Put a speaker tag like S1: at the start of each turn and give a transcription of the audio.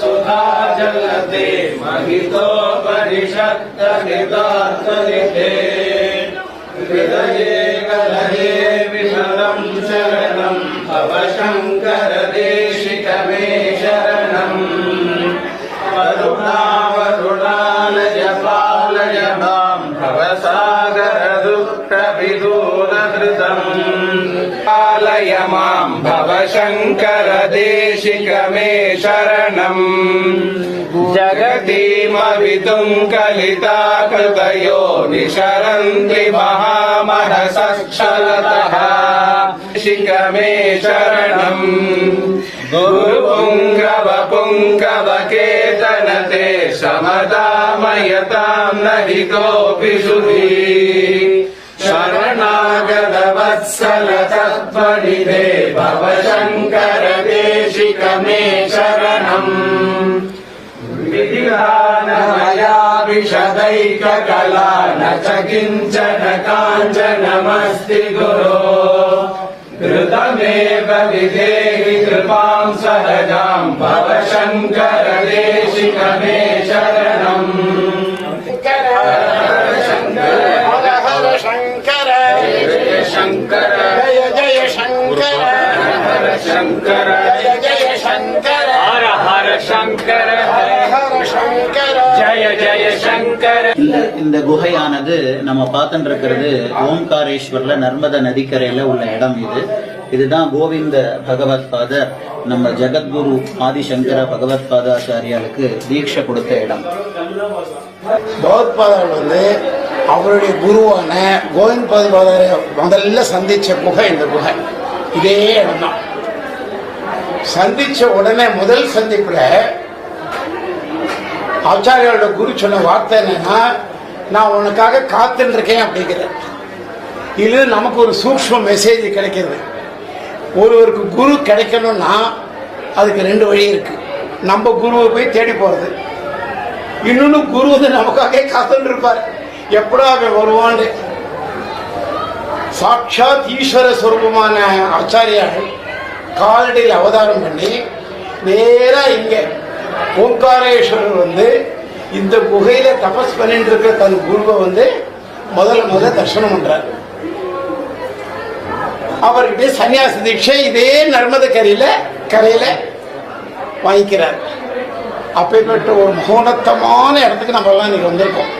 S1: सुधा जलते महितोपरिषद्गृतार्थे हृदये कलये विमलम् शरणम् भवशङ्कर देशिकमे शरणम् अरुणावरुणालयपालय माम् भव भवसागरदुष्टविदूलकृतम् पालय माम् भव शङ्कर देशिकमे शरणम् जगतीमवितुम् कलिता कृतयो निशरन्ति महामहसक्षलतः शिकमे शरणम् गुरुपुङ्गव पुङ्गवकेतनते समदामयताम् न हि कोऽपि शुभी शरणागतवत्सल तत्त्वनिधे भव शङ्कर देशिकमे शरणम् विधिगानमया विशदैककला न च किञ्चन काञ्चनमस्ति गुरो कृतमेव विधेहि कृपाम् सहजाम् भव शङ्कर देशिकमे शरणम् शङ्कर
S2: ஜய ஜய சங்கர
S1: हर हर शङ्कर
S2: ஹர சங்கர
S1: जय जय शङ्कर
S3: இந்த இந்த குகையானது நம்ம பார்த்துட்டு இருக்கிறது ஓம்காரேஸ்வர்ல நர்மத நதிக்கரையில உள்ள இடம் இது இதுதான் கோவிந்த பகவத் பாதர் நம்ம ஜெகத்குரு ஆதிசங்கர பகவத் பாதாச்சாரியாளுக்கு தீட்சை கொடுத்த இடம்
S2: பகவத்பாதர் வந்து அவருடைய குருவான கோவிந்த் பாதரை முதல்ல சந்திச்ச குகை இந்த குகை இதே இடம்தான் சந்திச்ச உடனே முதல் சந்திப்புல ஆச்சாரியோட குரு சொன்ன வார்த்தை என்னன்னா நான் உனக்காக காத்துன்னு இருக்கேன் அப்படிங்கிறார் இது நமக்கு ஒரு சூக்ஷ்ம மெசேஜ் கிடைக்கிறது. ஒருவருக்கு குரு கிடைக்கணும்னா அதுக்கு ரெண்டு வழி இருக்கு. நம்ம குருவை போய் தேடி போறது. இன்னொன்னு குரு வந்து நமக்காக காத்துட்டு இருப்பார் எப்படா அவன் வருவான்னு. சாட்சாத் ஈஸ்வர சுரூபமான ஆச்சாரியார்கள் காலடியில் அவதாரம் பண்ணி நேரா இங்க ஓங்காரேஸ்வரர் வந்து இந்த குகையில தபஸ் பண்ணிட்டு இருக்கிற தன் குருவை வந்து முதல்ல முதல்ல தரிசனம் பண்றார். அவர்கிட்ட சன்னியாச தீட்சை இதே நர்மத கரையில கரையில வாங்கிக்கிறார். அப்பேற்பட்ட ஒரு மகோனத்தமான இடத்துக்கு நம்ம எல்லாம் இன்னைக்கு வந்திருக்கோம்.